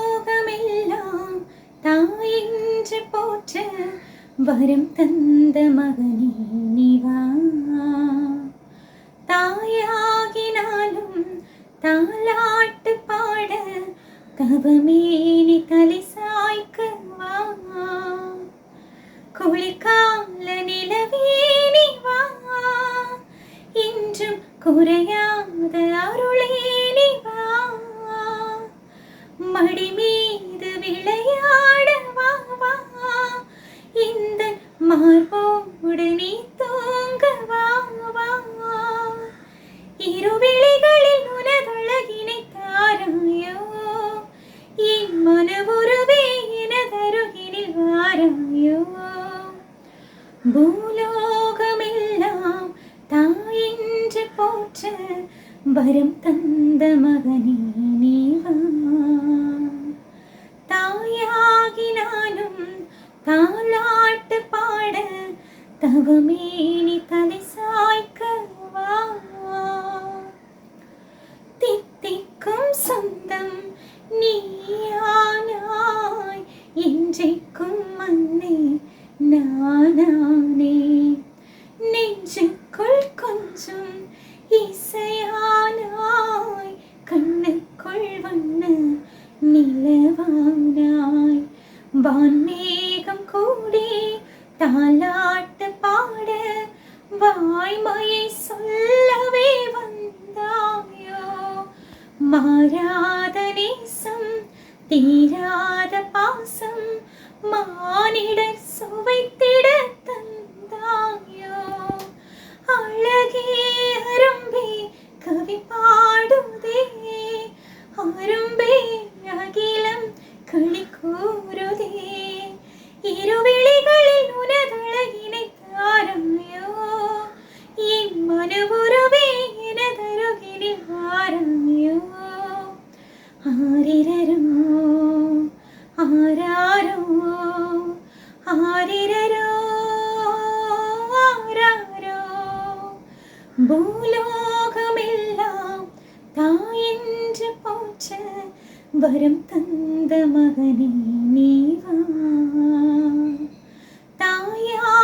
பூலோகமெல்லாம் தாயென்று போற்ற வரம் தந்த மகனே நீவா தாயாகினாலும் தாலாட்டு பாட தவமேனி தலை சாய்க்க வா குளிர்கால நிலவேனி வா இன்றும் குறையா மடி மீது விளையாட வா வா. இந்த மார்போடு நீ தூங்க வா வா. இருவிழிகளில் உனதழகினை தாராயோ. என் மனவுருவே எனதருகினில் வாராயோ. பூலோகமெல்லாம் தாயென்று போற்ற வரம் தந்த மகனே நீவா தாலாட்டு பாட தவமேனி தலை சாய்க்க தித்திக்கும் சொந்தம் நீயானாய் இன்றைக்கும் மன்னே நானானே. நெஞ்சுக்குள் கொஞ்சம் இசையானாய் கண்ணுக்குள் வண்ண நிலவானாய். வான்மே வான்மேகம் கூடி தாலாட்டு பாட வாய்மையை சொல்லவே வந்தாயோ? மாறாத நேசம் தீராத பாசம் மானிடர் சுவைத்திட தந்தாயோ? அழகே அரும்பே கவி பாடுதே அரும்பே ஆராரோ ஆரிரரோ ஆராரோ பூலோகமெல்லாம் தாயென்று போற்ற வரம் தந்த மகனே நீவா தாயாகினாலும்